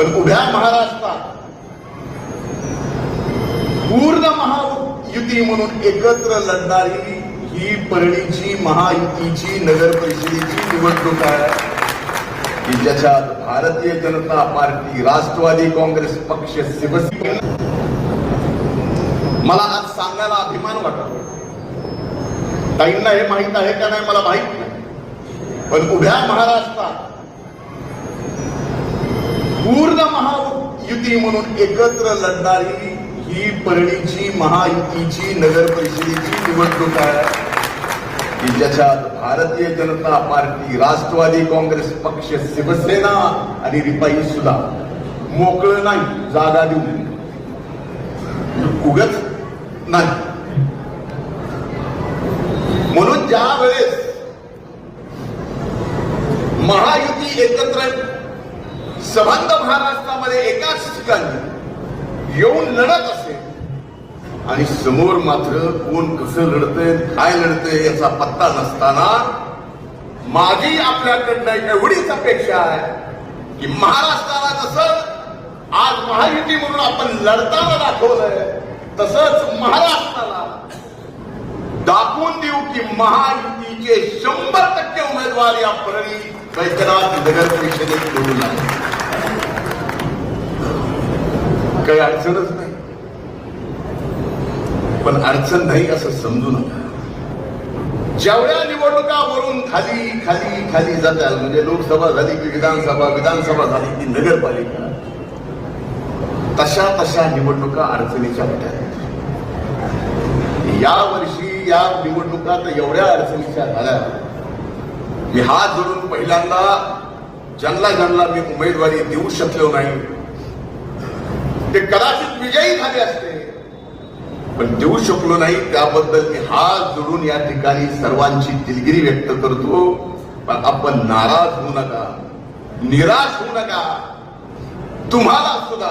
पण उभ्या महाराष्ट्रात पूर्ण महायुती म्हणून एकत्र लढणारी ही परळीची महायुतीची नगर परिषदेची निवडणूक आहे. की ज्याच्यात भारतीय जनता पार्टी राष्ट्रवादी काँग्रेस पक्ष शिवसेना. मला आज सांगायला अभिमान वाटतो. काहींना हे माहीत आहे का नाही मला माहीत नाही. पण उभ्या महाराष्ट्रात पूर्ण महायुती म्हणून एकत्र लढणारी ही परळीची महायुतीची नगर परिषदेची निवडणूक आहे. की ज्याच्यात भारतीय जनता पार्टी राष्ट्रवादी काँग्रेस पक्ष शिवसेना आणि रिपाई सुद्धा मोकळं नाही जागा देऊन. उगच नाही. म्हणून ज्या वेळेस महायुती एकत्र संबंध महाराष्ट्रामध्ये एकाच ठिकाणी येऊन लढत असेल आणि समोर मात्र कोण कसं लढतंय काय लढतंय याचा पत्ता नसताना माझी आपल्याकडनं एवढीच अपेक्षा आहे की महाराष्ट्राला जसं आज महायुती म्हणून आपण लढताना दाखवलंय तसंच महाराष्ट्राला दाखवून देऊ की महायुतीचे शंभर टक्के उमेदवार या प्रणी वैद्यनाथ नगर परिषदेत निवडून आले काही अडचणच नाही. पण अडचण नाही असं समजू नका. जेवढ्या निवडणुका वरून खाली खाली खाली जातात म्हणजे लोकसभा झाली की विधानसभा विधानसभा झाली की नगरपालिका तशा तशा निवडणुका अडचणीच्या होत्या. या वर्षी या निवडणुका तर एवढ्या अडचणीच्या झाल्या. मी हात जोडून पहिल्यांदा ज्यांना ज्यांना मी उमेदवारी देऊ शकलो नाही ते कदाचित विजयी झाले असते. पण देऊ शकलो नाही त्याबद्दल मी हात जोडून या ठिकाणी सर्वांची दिलगिरी व्यक्त करतो. पण आपण नाराज होऊ नका निराश होऊ नका. तुम्हाला सुद्धा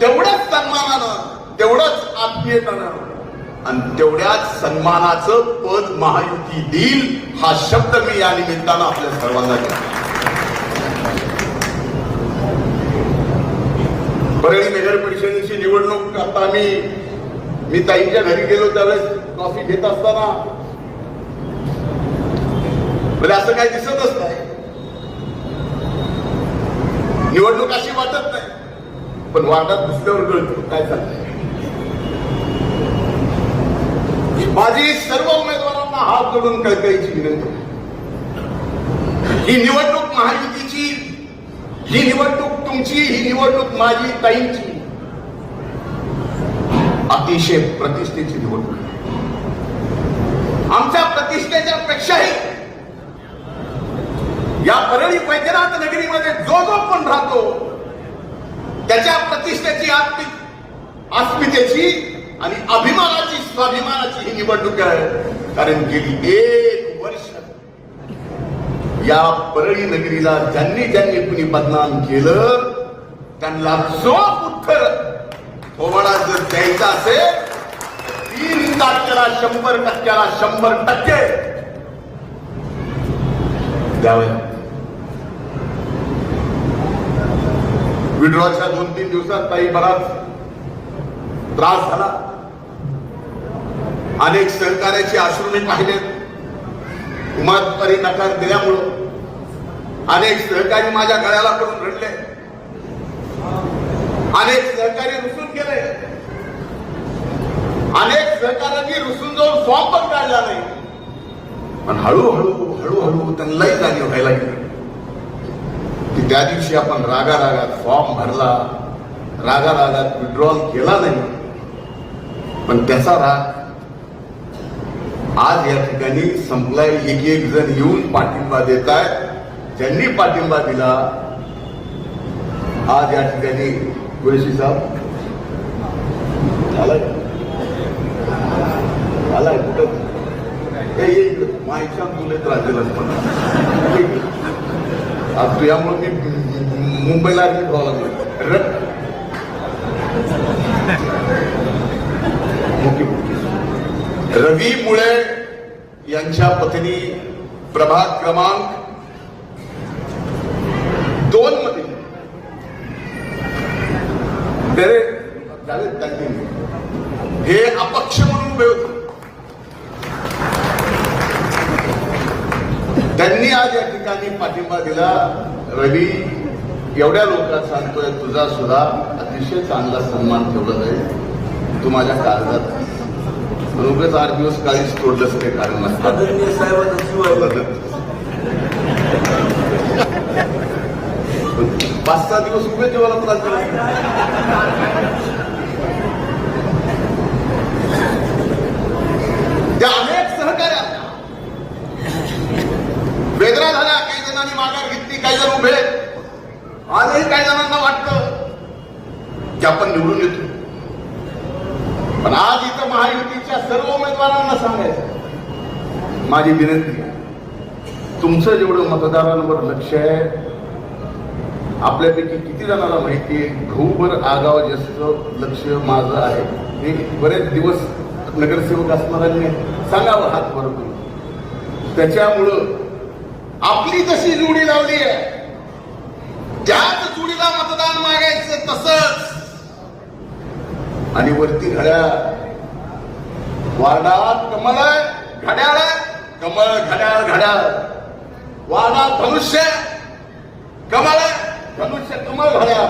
तेवढ्याच सन्मानानं तेवढंच आत्मीयतानं आणि तेवढ्याच सन्मानाचं पद महायुती देईल हा शब्द मी या निमित्तानं आपल्या सर्वांना घेतो परळी नगर परिषदेची निवडणूक आता मी मी ताईंच्या घरी गेलो त्यावेळेस कॉफी घेत असताना. म्हणजे असं काही दिसतच नाही. निवडणूक अशी वाटत नाही. पण वाटत दुसऱ्यावर कळतो काय चाललंय माझी सर्व उमेदवारांना हात जोडून कळकळीची विनंती. ही निवडणूक महायुतीची ही निवडणूक तुमची ही निवडणूक माझी ताईंची. अतिशय प्रतिष्ठेची निवडणूक. आमच्या प्रतिष्ठेच्या पेक्षाही या परळी वैद्यनाथ नगरीमध्ये जो जो कोण राहतो त्याच्या प्रतिष्ठेची आत्मिक अस्मितेची आणि अभिमानाची स्वाभिमानाची ही निवडणूक आहे. कारण गेली एक वर्ष या परळी नगरीला ज्यांनी ज्यांनी कुणी बदनाम केलं त्यांना जो उत्तर थोबाडा जर द्यायचा असेल तीन टक्क्याला शंभर टक्क्याला शंभर टक्के. द्यावे. विड्रॉच्या दोन तीन दिवसात काही बराच त्रास झाला. अनेक सहकार्याचे आश्रू मी पाहिलेत उमादवारी नकार दिल्यामुळं अनेक सहकारी माझ्या गळ्याला करून रडले. अनेक सहकारी रुसून गेले. अनेक सहकाऱ्यांनी रुसून जाऊन फॉर्म पण काढला नाही. पण हळूहळू हळूहळू त्यांनाही जाणीव व्हायला गेली की त्या दिवशी आपण रागा रागात फॉर्म भरला. रागा रागात विड्रॉल केला नाही. पण त्याचा राग आज या ठिकाणी संपलाय. एक एक जण येऊन पाठिंबा देत आहेत ज्यांनी पाठिंबा दिला आज या ठिकाणी कुरेशी साहेब. आलाय? आलाय? कुठं? हे ये इकडं. माईच्या मुलेत आज तुझ्यामुळे मी मुंबईला ऍडमिट रट रवी मुळे यांच्या पत्नी प्रभाग क्रमांक दोन मध्ये. अरे त्यांनी हे अपक्ष म्हणून उभे होते. त्यांनी आज या ठिकाणी पाठिंबा दिला. रवी एवढ्या लोकांना सांगतोय तुझा सुद्धा अतिशय चांगला सन्मान ठेवला जाईल. तू माझ्या काळजात उगाच आठ दिवस काळीच तोडलंच ते कारण नसतं. पाच सहा दिवस उभे जेवायला त्रास त्या अनेक सहकार्या वेदना झाल्या काही जणांनी माघार घेतली काही जण उभे. आजही काही जणांना वाटतं की आपण निवडून येतो. पण आज इथं महायुतीच्या सर्व उमेदवारांना सांगायचं माझी विनंती आहे. तुमचं जेवढं मतदारांवर लक्ष आहे आपल्यापैकी किती जणांना माहिती आहे घऊभर आगाव जास्त लक्ष माझं आहे हे बरेच दिवस नगरसेवक असणाऱ्यांनी सांगावं हात वर त्याच्यामुळं आपली जशी जुडी लावली आहे त्याच जोडीला मतदान मागायचं तसंच आणि वरती घड्याळ वार्डात कमल आहे, घड्याळ आहे, कमळ घड्याळ घड्याळ. वार्डात धनुष्य कमळ आहे, धनुष्य कमळ घड्याळ.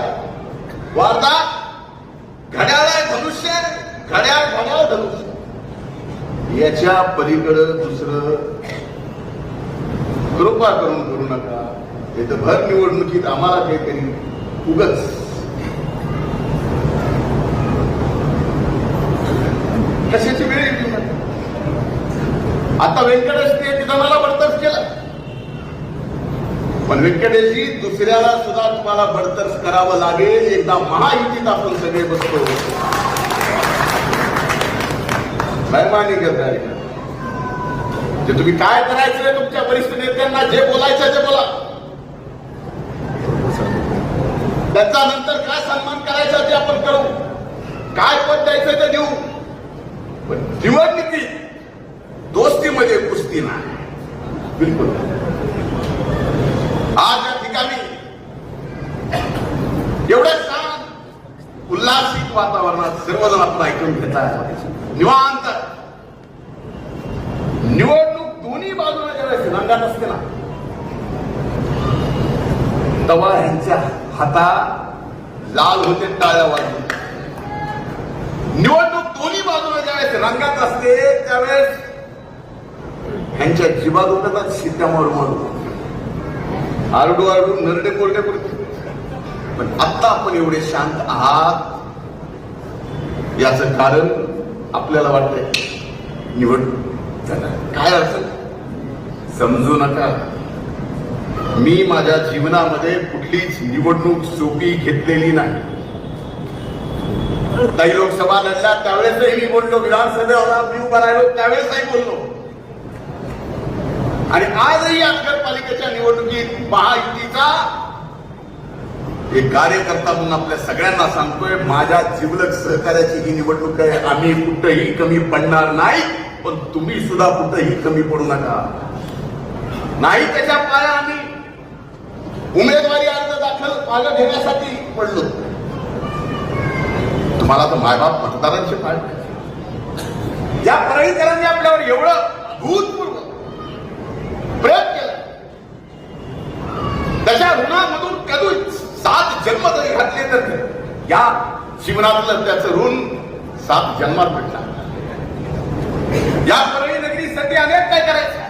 वार्डात घड्याळ आहे, धनुष्य घड्याळ घड्याळ धनुष्य. याच्या पलीकडं दुसरं कृपा करून करू नका. हे तर भर निवडणुकीत आम्हाला काहीतरी उगच कशाची वेळ येते आता व्यंकटेशने तिथं मला बडतर्फ केलं. पण व्यंकटेशजी दुसऱ्याला सुद्धा तुम्हाला बडतर्फ करावं लागेल. एकदा महायुतीत आपण सगळे बसतो मेहरबानी करताय जे तुम्ही काय करायचं तुमच्या वरिष्ठ नेत्यांना जे बोलायचं ते बोला. त्याचा नंतर काय सन्मान करायचा ते आपण करू. काय पद द्यायचं ते देऊ. पण निवडणुकी दोस्तीमध्ये कुस्ती नाही. बिलकुल आज या ठिकाणी एवढ्या छान उल्हासिक वातावरणात सर्वजण आपण ऐकून घेतात निवांत. निवडणूक दोन्ही बाजूला ज्यावेळेस रंगात असते ना. तवा यांच्या हाता लाल होते टाळ्या वाजून निवडणूक दोन्ही ज्यावेळेस रंगात असते त्यावेळेस ह्यांच्या जीवात होतात सीतामोर म्हणून. आरडू आरडू नरडे कोरडे करतो पण आता आपण एवढे शांत आहात. याचं कारण आपल्याला वाटतंय निवडणूक काय असेल समजू नका. मी माझ्या जीवनामध्ये कुठलीच निवडणूक सोपी घेतलेली नाही. काही लोकसभा लढल्या त्यावेळेसही मी बोललो विधानसभेला मी उभा राहिलो त्यावेळेसही बोललो. आणि आजही नगरपालिकेच्या निवडणुकीत महायुतीचा एक कार्यकर्ता म्हणून आपल्या सगळ्यांना सांगतोय माझ्या जिवलक सहकार्याची ही निवडणूक आहे आम्ही कुठंही कमी पडणार नाही पण तुम्ही सुद्धा कुठंही कमी पडू नका. नाही त्याच्या पाया आम्ही उमेदवारी अर्ज दाखल मागं घेण्यासाठी पडलो. तुम्हाला तर मायबाप मतदारांचे पाय या परळीकरांनी आपल्यावर एवढं भूतपूर्व प्रयोग केला. त्याच्या ऋणामधून कधी सात जन्म जरी घातले तर या जीवनातलं त्याचं ऋण सात जन्मात भेटला या परळी नगरीसाठी अनेक काय करायचं?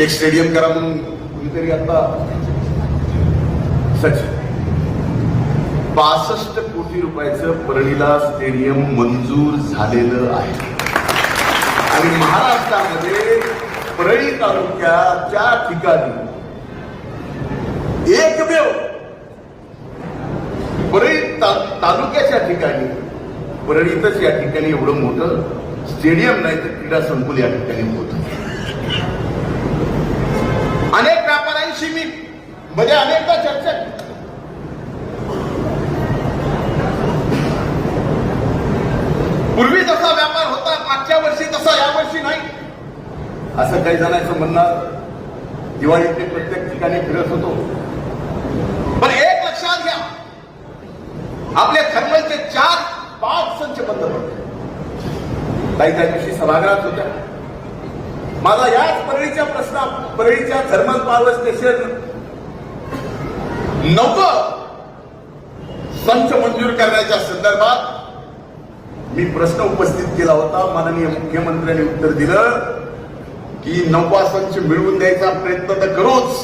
एक स्टेडियम करा म्हणून कुणीतरी आता सचिन बासष्ट कोटी रुपयाचं परळीला स्टेडियम मंजूर झालेलं आहे. आणि महाराष्ट्रामध्ये परळी तालुक्याच्या ठिकाणी एकमेव परळी ता- तालुक्याच्या ठिकाणी परळीतच या ठिकाणी एवढं मोठं स्टेडियम नाही तर क्रीडा संकुल या ठिकाणी होत. अनेक व्यापाऱ्यांशी मी म्हणजे अनेकदा चर्चा पूर्वी जसा व्यापार होता मागच्या वर्षी तसा यावर्षी नाही. असं काही जणांचं म्हणणार दिवाळीत ते प्रत्येक ठिकाणी फिरत होतो. पण एक लक्षात घ्या आपल्या थर्मलचे चार पाच संच बंद पडले. काही त्या दिवशी सभागृहात होत्या. माझा याच परळीच्या प्रश्ना परळीच्या थर्मल पावर स्टेशन नको संच मंजूर करण्याच्या संदर्भात मी प्रश्न उपस्थित केला होता माननीय मुख्यमंत्र्यांनी उत्तर दिलं की नववा संच मिळवून द्यायचा प्रयत्न तर करूच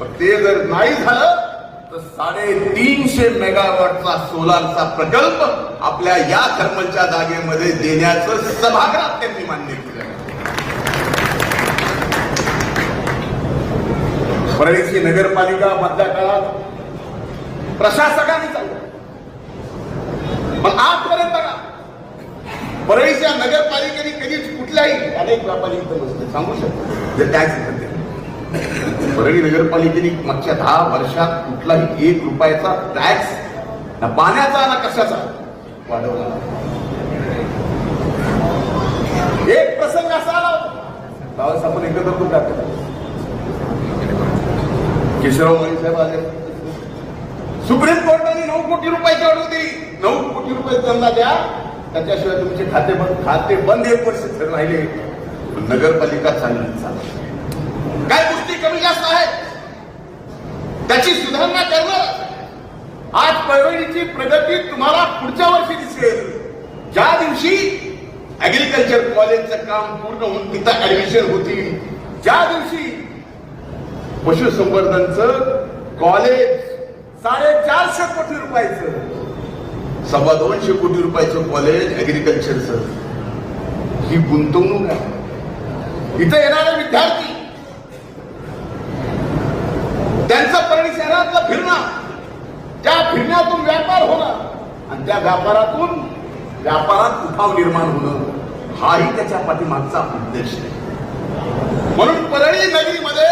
पण ते जर नाही झालं तर साडेतीनशे मेगावॉटचा सोलारचा प्रकल्प आपल्या या थर्मलच्या जागेमध्ये देण्याचं सभागृहात त्यांनी मान्य केलं. परळीची नगरपालिका मधल्या काळात प्रशासकांनी चालू पण आजपर्यंत का? परळीच्या नगरपालिकेने कधीच कुठल्याही अनेक व्यापारी इथं बसले. सांगू शकतो? टॅक्स देते परळी नगरपालिकेने मागच्या दहा वर्षात कुठलाही एक रुपयाचा टॅक्स ना पाण्याचा ना कशाचा वाढवला एक प्रसंग असा आला होता. त्यावेळेस आपण एकत्र करून टाकतो केशवराव मोरे साहेब आले. सुप्रीम कोर्टाने नऊ कोटी रुपयाची ऑर्डर दिली. नऊ कोटी रुपये त्यांना द्या. त्याच्याशिवाय तुमचे खाते बंद खाते बंद एक वर्ष तर राहिले नगरपालिका चांगली चालली काय गोष्टी कमी जास्त आहेत? त्याची सुधारणा करणं. आज परळीची प्रगती तुम्हाला पुढच्या वर्षी दिसेल. ज्या दिवशी ऍग्रिकल्चर कॉलेजचं काम पूर्ण होऊन तिथं ऍडमिशन होतील ज्या दिवशी पशुसंवर्धनचं कॉलेज साडेचारशे कोटी रुपयाचं सव्वा दोनशे कोटी रुपयाचं कॉलेज ऍग्रिकल्चरचं ही गुंतवणूक आहे. इथं येणारे विद्यार्थी त्यांचं परिणी शहरातलं फिरणं त्या फिरण्यातून व्यापार होणं आणि त्या व्यापारातून व्यापारात उठाव निर्माण होणं हाही त्याच्या पाठीमागचा उद्देश आहे. म्हणून परळी नगरीमध्ये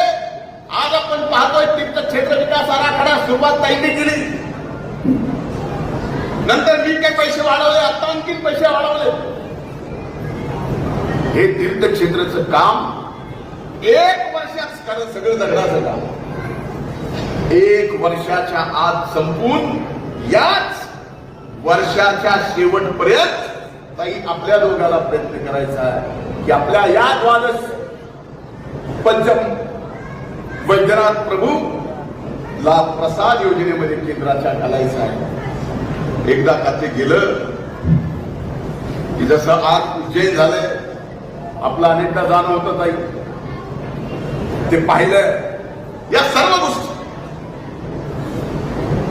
आज आपण पाहतोय तीर्थक्षेत्र विकास आराखडा सुरुवात ताईंनी केली. नंतर मी काही पैसे वाढवले आता आणखी पैसे वाढवले. हे तीर्थक्षेत्राचं काम एक वर्षात कारण सगळं दगडाचं काम. एक वर्षाच्या आत संपून याच वर्षाच्या शेवटपर्यंत ताई आपल्या दोघाला प्रयत्न करायचा आहे. की आपल्या या द्वादश पंचम वैद्यनाथ प्रभू ला प्रसाद योजनेमध्ये केंद्राच्या घालायचा आहे. एकदा का ते गेलं की जसं आज उज्जैन झालंय आपलं अनेकदा जाणं होतं ताई. ते पाहिलं या सर्व गोष्टी.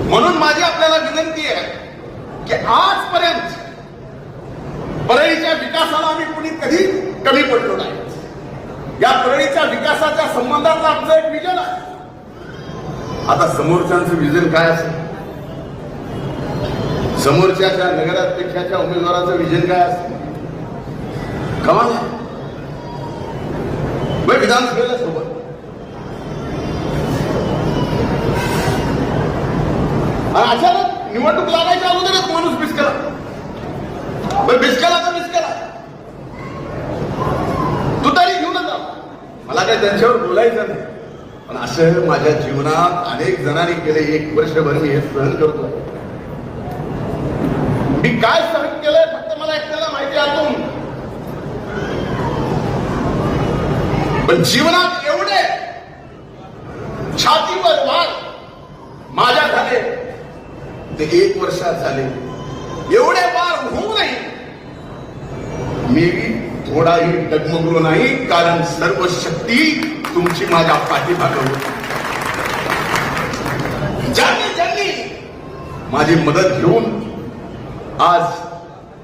म्हणून माझी आपल्याला विनंती आहे की आजपर्यंत परळीच्या विकासाला आम्ही कुणी कधी कमी पडलो नाही. या परळीच्या विकासाच्या संबंधाचा आमचं एक विजन आहे. आता समोरच्यांचं विजन काय असेल? समोरच्याच्या नगराध्यक्षाच्या उमेदवाराचं विजन काय असेल कमाल आहे. विधानसभेला सोबत आणि अचानक निवडणूक लागायच्या अगोदरच माणूस बिस्कला. बरं बिस्कला तर बिस्कला? तू तरी घेऊनच जा मला काय त्यांच्यावर बोलायचं नाही. पण असं माझ्या जीवनात अनेक जणांनी केले एक वर्षभर मी हे सहन करतो. मी काय सहन केलंय फक्त मला एकट्याला माहिती आहे आतून पण जीवनात एवढे छातीवर वार माझ्या झाले ते एक वर्षात झाले. एवढे वार होऊ नये. मी थोडाही डगमगलो नाही कारण सर्व शक्ती तुमची माझ्या पाठीमागं होती. ज्यांनी ज्यांनी माझी मदत घेऊन आज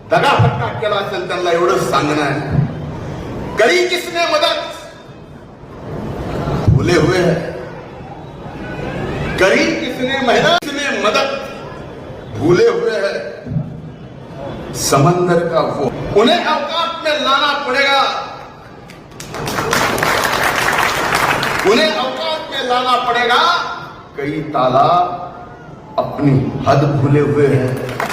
दगाफटका केला असेल त्यांना एवढंच सांगणं आहे करी किसने मदत भूले हुए हैं करी किसने मेहनत किसने मदद भूले हुए हैं समंदर का वो उन्हें अवकाश में लाना पड़ेगा उन्हें अवकाश में लाना पड़ेगा कई तालाब अपनी हद भूले हुए हैं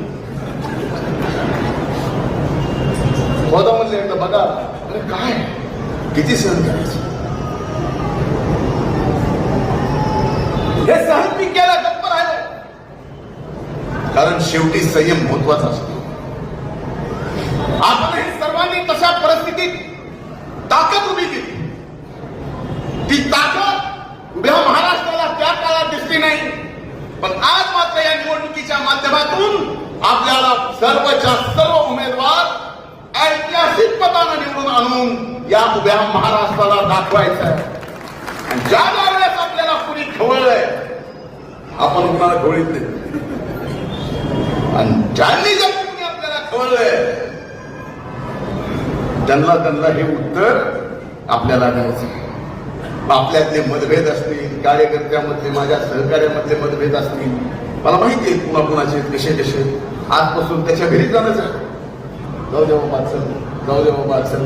गोदामधले एकदा बघा. अरे काय? किती सहन करायचं? हे सहन मी केलं गप्प राहिलं. कारण शेवटी संयम महत्त्वाचा असतो. आपणही सर्वांनी तशा परिस्थितीत ताकद उभी केली. ती ताकद उभ्या महाराष्ट्राला त्या काळात दिसली नाही. पण आज मात्र या निवडणुकीच्या माध्यमातून आपल्याला सर्वच्या सर्व उमेदवार ऐतिहासिक पदानं निवडून आणून या उभ्या महाराष्ट्राला दाखवायचं आहे आणि ज्या वेळेस आपल्याला कुणी खवळलंय आपण कुणाला खवळीत नाही. आणि ज्यांनी जर कुणी आपल्याला खवळलंय त्यांना त्यांना हे उत्तर आपल्याला द्यायचं आपल्यातले मतभेद असतील कार्यकर्त्यामधले माझ्या सहकार्यामधले मतभेद असतील मला माहिती आहे कुणा कुणाचे कसे कसे. आजपासून त्याच्या घरी जाणंच आहे. जाऊ दे बाबा चल जाऊ दे बाबा चल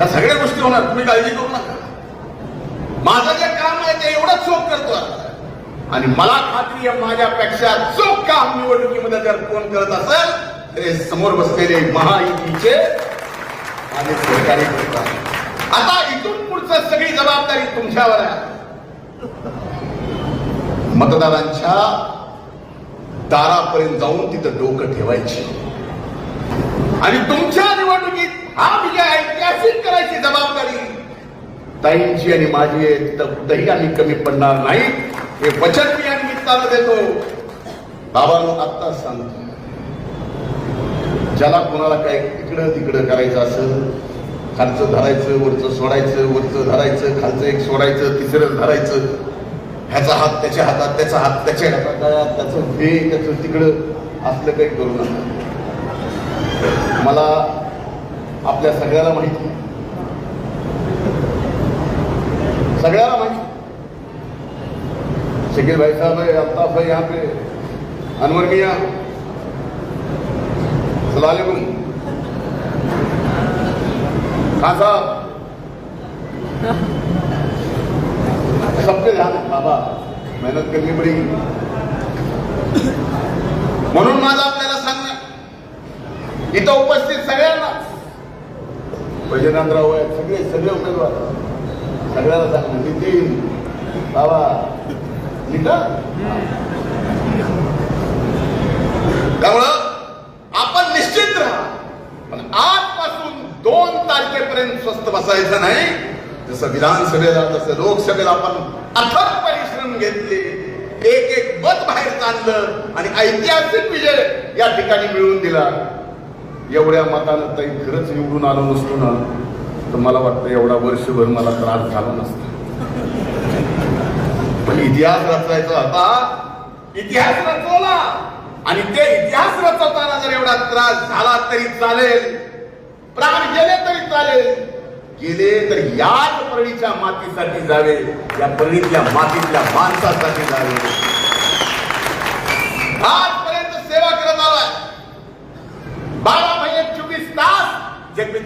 या सगळ्या गोष्टी होणार तुम्ही काळजी करू नका. माझं जे काम आहे ते एवढंच चोख करतो आणि मला खात्री आहे माझ्यापेक्षा चोख काम निवडणुकीमध्ये जर कोण करत असेल तर हे समोर बसलेले महायुतीचे आणि सरकारी आता इथून पुढचं सगळी जबाबदारी तुमच्यावर आहे. मतदारांच्या दारापर्यंत जाऊन तिथं डोकं ठेवायची. आणि तुमच्या निवडणुकीत हा विजय ऐतिहासिक करायची जबाबदारी. ताईंची आणि माझी आहे कुठंही आम्ही कमी पडणार नाही. हे वचन मी या निमित्तानं देतो. बाबांनो आत्ताच सांगतो. ज्याला कोणाला काय इकडं तिकडं करायचं असं खालचं धरायचं वरचं सोडायचं वरचं धरायचं खालचं एक सोडायचं तिसरं धरायचं ह्याचा हात त्याच्या हातात त्याचा हात त्याच्या हातात त्याचं हे त्याचं तिकडं असलं काही करू नका. मला आपल्या सगळ्याला माहिती. सगळ्याला माहिती. शकील भाई साहब है अल्ताफ है यहाँ पे अनवर मिया. सलामकुम खान साहब. सबके ध्यान बाबा मेहनत करनी पड़ेगी। म्हणून माझं आपल्याला सांगणं इथं उपस्थित सगळ्यांना. वैजनाथराव आहेत सगळे सगळे उमेदवार. सगळ्याला सांगणं नितीन बाबा नीता त्यामुळं आपण निश्चित राहा. पण आजपासून दोन तारखेपर्यंत स्वस्त बसायचं नाही. जसं विधानसभेला तसं लोकसभेला आपण अथक परिश्रम घेतले. एक एक मत बाहेर आणलं आणि ऐतिहासिक विजय या ठिकाणी मिळवून दिला. एवढ्या मतानं ताई खरंच निवडून आलो नसतो ना तर मला वाटतं एवढा वर्षभर मला त्रास झाला नसता. पण इतिहास रचायचा होता. इतिहास रचवला. आणि ते इतिहास रचवताना जर एवढा त्रास झाला तरी चालेल. प्राण गेले तरी चालेल. गेले तर याच परणीच्या मातीसाठी जावे या परणीतल्या मातीतल्या माणसासाठी जावे. आज सेवा करत आलाय बारा महिने चोवीस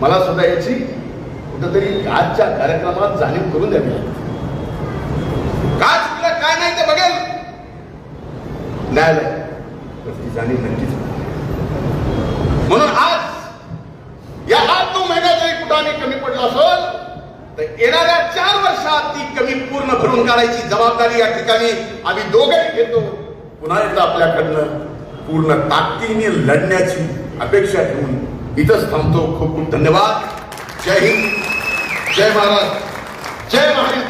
मला सुद्धा याची कुठंतरी आजच्या कार्यक्रमात जाणीव करून द्यावी काय चुकलं काय नाही ते बघेल. न्यायालय. तर ती जाणीव नक्कीच म्हणून आज या आठ नऊ महिन्यात जरी कुठं आम्ही कमी पडलो असेल तर येणाऱ्या चार वर्षात ती कमी पूर्ण भरून काढायची जबाबदारी या ठिकाणी आम्ही दोघेही घेतो. पुन्हा एकदा आपल्याकडनं पूर्ण ताकदीने लढण्याची अपेक्षा ठेवून इथंच थांबतो. खूप खूप धन्यवाद. जय हिंद. जय महाराज. जय महाराज.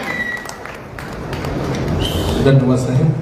धन्यवाद साहेब.